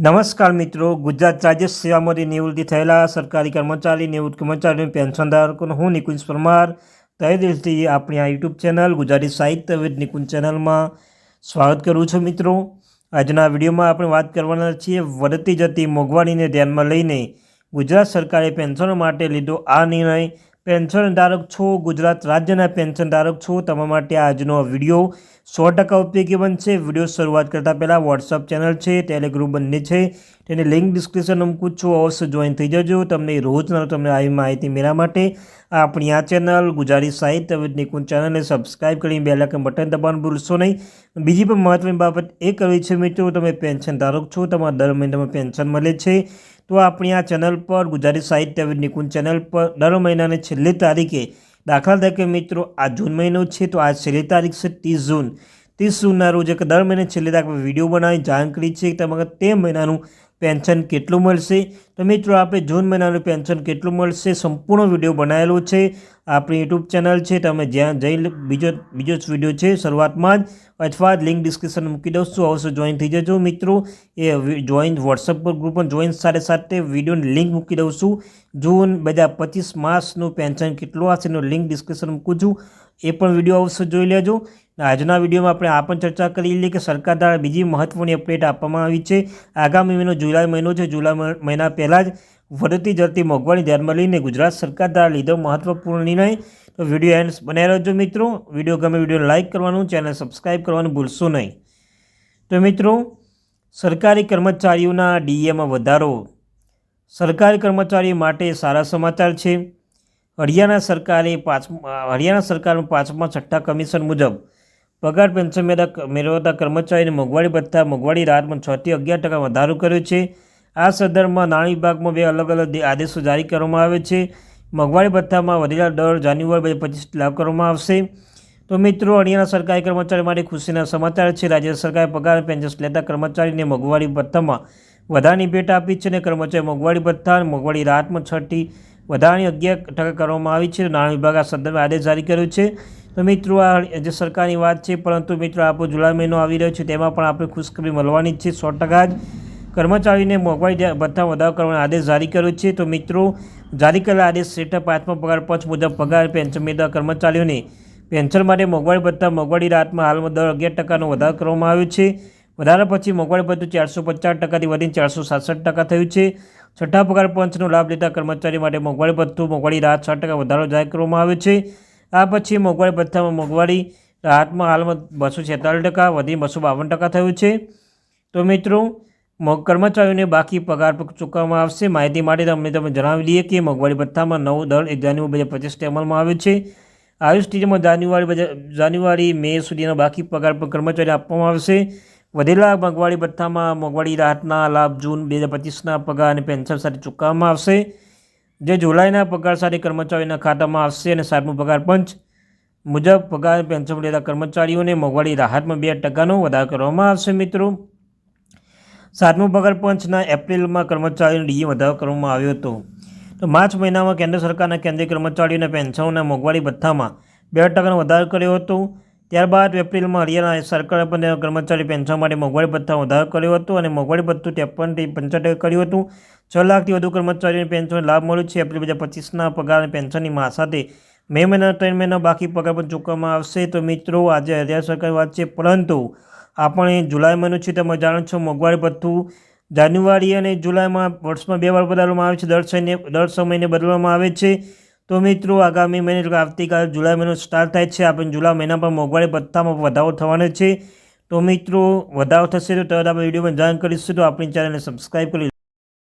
નમસ્કાર મિત્રો. ગુજરાત રાજ્ય સેવામાંથી નિવૃત્તિ થયેલા સરકારી કર્મચારી, નિવૃત્ત કર્મચારીઓ પેન્શનધારકોનો હું નિકુંજ પરમાર. તય દિલથી આપણી આ યુટ્યુબ ચેનલ ગુજરાતી સાહિત્ય વિદ નિકુંજ ચેનલમાં સ્વાગત કરું છું મિત્રો. આજના વિડીયોમાં આપણે વાત કરવાના છીએ વધતી જતી મોંઘવારીને ધ્યાનમાં લઈને ગુજરાત સરકારે પેન્શનો માટે લીધો આ નિર્ણય. પેન્શન ધારક છો, ગુજરાત રાજ્યના પેન્શન ધારક છો, તમારા માટે આજનો વીડિયો સો ટકા ઉપયોગી બનશે. વીડિયો શરૂઆત કરતાં પહેલાં વોટ્સઅપ ચેનલ છે ટેલિગ્રુપ બંને છે, તેની લિંક ડિસ્ક્રિપ્શન મૂકું છું. અવશ્ય જોઈન થઈ જજો. તમને રોજના તમને આવી માહિતી મેળવવા માટે આપણી આ ચેનલ ગુજરાતી સાહિત્ય નિકુંજ ચેનલને સબસ્ક્રાઈબ કરીને બે લાખ બટન દબાવવાનું ભૂલશો નહીં. બીજી પણ મહત્વની બાબત એ કરવી છે મિત્રો, તમે પેન્શન ધારક છો, તમારા દર મહિને તમે પેન્શન મળે છે. તો આપણી આ ચેનલ પર, ગુજરાતી સાહિત્ય નિકુંજ ચેનલ પર દર મહિનાની છેલ્લી તારીખે દાખલા તરીકે મિત્રો, આ જૂન મહિનો છે, તો આ છેલ્લી તારીખ છે ત્રીસ જૂન. ત્રીસ જૂનના રોજ એક દર મહિને છેલ્લી તારીખ વીડિયો બનાવી જાણ કરી છે કે તમારે તે મહિનાનું પેન્શન કેટલું મળશે? તો મિત્રો આપણે જૂન મહિનાનું પેન્શન કેટલું મળશે? સંપૂર્ણ વીડિયો બનાવેલો છે. આપણી યુટ્યુબ ચેનલ છે તમે જ્યાં જઈ બીજો બીજો જ વીડિયો છે, શરૂઆતમાં જ. અથવા લિંક ડિસ્ક્રિપ્શન મૂકી દઉં છું. અવશ્ય જોઈન થઈ જજો મિત્રો. એ જોઈન વોટ્સઅપ પર ગ્રુપ પણ જોઈન સાથે સાથે વિડીયોની લિંક મૂકી દઉં છું. જૂન બે હજાર પચીસ માસનું પેન્શન કેટલું હશે એનું લિંક ડિસ્ક્રિપ્શન મૂકું છું. એ પણ વીડિયો અવશ્ય જોઈ લેજો. આજના વિડીયોમાં આપણે આ પણ ચર્ચા કરી લઈએ કે સરકાર દ્વારા બીજી મહત્ત્વની અપડેટ આપવામાં આવી છે. આગામી મહિનો જુલાઈ મહિનો છે. જુલાઈ મહિના પહેલાં જ વધતી જતી મોંઘવારી ધ્યાનમાં લઈને ગુજરાત સરકાર દ્વારા લીધો મહત્વપૂર્ણ નિર્ણય. તો વીડિયો એન્ડ બનાવી રહેજો મિત્રો. વીડિયો ગમે વીડિયો લાઇક કરવાનું, ચેનલ સબસ્ક્રાઈબ કરવાનું ભૂલશો નહીં. તો મિત્રો, સરકારી કર્મચારીઓના ડીએમાં વધારો. સરકારી કર્મચારીઓ માટે સારા સમાચાર છે. હરિયાણા સરકારે પાંચ, હરિયાણા સરકારનું પાંચમા છઠ્ઠા કમિશન મુજબ પગાર પેન્શન મેળવતા કર્મચારીને મોંઘવારી ભથ્થા, મોંઘવારી રાહતમાં છથી અગિયાર ટકા વધારો કર્યો છે. આ સંદર્ભમાં નાણાં વિભાગમાં બે અલગ અલગ આદેશો જારી કરવામાં આવે છે. મોંઘવારી ભથ્થામાં વધેલા દર જાન્યુઆરી બે પચીસ લાગુ કરવામાં આવશે. તો મિત્રો, અણિયાના સરકારી કર્મચારી માટે ખુશીના સમાચાર છે. રાજ્ય સરકારે પગાર પેન્શન લેતા કર્મચારીને મોંઘવારી ભથ્થામાં વધારાની ભેટ આપી છે અને કર્મચારી મોંઘવારી ભથ્થા અને મોંઘવારી રાહતમાં છઠ્ઠી વધારાની અગિયાર ટકા કરવામાં આવી છે. નાણાં વિભાગ આ સંદર્ભે આદેશ જારી કર્યો છે. તો મિત્રો, આ જે સરકારની વાત છે. પરંતુ મિત્રો આપણો જુલાઈ મહિનો આવી રહ્યો છે. તેમાં પણ આપણે ખુશખબરી મળવાની જ છે. સો ટકા જ કર્મચારીને મોંઘવારી ભથ્થા વધારો કરવાનો આદેશ જારી કર્યો છે. તો મિત્રો, જારી કરેલા આદેશ હેઠળ પાંચમા પગાર પંચ મુજબ પગાર, પેન્શન મેળવતા કર્મચારીઓને પેન્શન માટે મોંઘવારી ભથ્થા મોંઘવારી રાતમાં હાલમાં દર અગિયાર ટકાનો વધારો કરવામાં આવ્યો છે. વધારા પછી મોંઘવારી ભથ્થું ચારસો પચાસ ટકાથી વધીને ચારસો સાસઠ ટકા થયું છે. છઠ્ઠા પગાર પંચનો લાભ લેતા કર્મચારી માટે મોંઘવારી ભથ્થું મોંઘવારી રાહત છ ટકા વધારો જાહેર કરવામાં આવ્યો છે. આ પછી મોંઘવારી ભથ્થામાં મોંઘવારી રાહતમાં હાલમાં બસો છેતાલીસ ટકા, વધીને બસો બાવન ટકા થયું છે. તો મિત્રો કર્મચારીઓને બાકી પગાર ચૂકવવામાં આવશે. માહિતી માટે અમને તમે જણાવી દઈએ કે મોંઘવારી ભથ્થામાં નવ દર એક જાન્યુઆરી બે હજાર પચીસથી અમલમાં આવ્યો છે. આવી સ્થિતિમાં જાન્યુઆરી જાન્યુઆરી, મે સુધીના બાકી પગાર પર કર્મચારી આપવામાં આવશે. વધેલા મોંઘવારી ભથ્થામાં મોંઘવારી રાહતના લાભ જૂન બે હજાર પચીસના પગાર અને પેન્શન સાથે ચૂકવવામાં આવશે. જે જુલાઈના પગાર સાથે કર્મચારીઓના ખાતામાં આવશે અને સાતમો પગાર પંચ મુજબ પગાર પેન્શન લેતા કર્મચારીઓને મોંઘવારી રાહતમાં બે ટકાનો વધારો કરવામાં આવશે મિત્રો. સાતમું પગાર પંચના એપ્રિલમાં કર્મચારીઓને ડીએ વધારો કરવામાં આવ્યો હતો. તો માર્ચ મહિનામાં કેન્દ્ર સરકારના કેન્દ્રીય કર્મચારીઓને પેન્શનોના મોંઘવારી ભથ્થામાં બે ટકાનો વધારો કર્યો હતો. ત્યારબાદ એપ્રિલમાં હરિયાણા સરકારે પણ કર્મચારી પેન્શન માટે મોંઘવારી ભથ્થામાં વધારો કર્યો હતો અને મોંઘવારી ભથ્થું ત્રેપનથી પંચોતેર કર્યું હતું. છ લાખથી વધુ કર્મચારીઓને પેન્શન લાભ મળ્યો છે. એપ્રિલ બે હજાર પચીસના પગાર અને પેન્શનની મા સાથે મે મહિના ત્રણ મહિના બાકી પગાર પણ ચૂકવવામાં આવશે. તો મિત્રો, આજે હરિયાણા સરકારની વાત છે. પરંતુ આપણે જુલાઈ મહિનો છે તમે જાણો છો, મોંઘવારી ભથ્થું જાન્યુઆરી અને જુલાઈમાં વર્ષમાં બે વાર બદલવામાં આવે છે, દર છને દર છ મહિને બદલવામાં આવે છે. તો મિત્રો, આગામી મહિને આવતીકાલ જુલાઈ મહિનો સ્ટાર્ટ થાય છે. આપણે જુલાઈ મહિના પર મોંઘવારી ભથ્થામાં વધારો થવાનો છે. તો મિત્રો, વધારો થશે તો તરત આપણે વિડીયોમાં જાણ કરીશું. તો આપણી ચેનલને સબસ્ક્રાઈબ કરી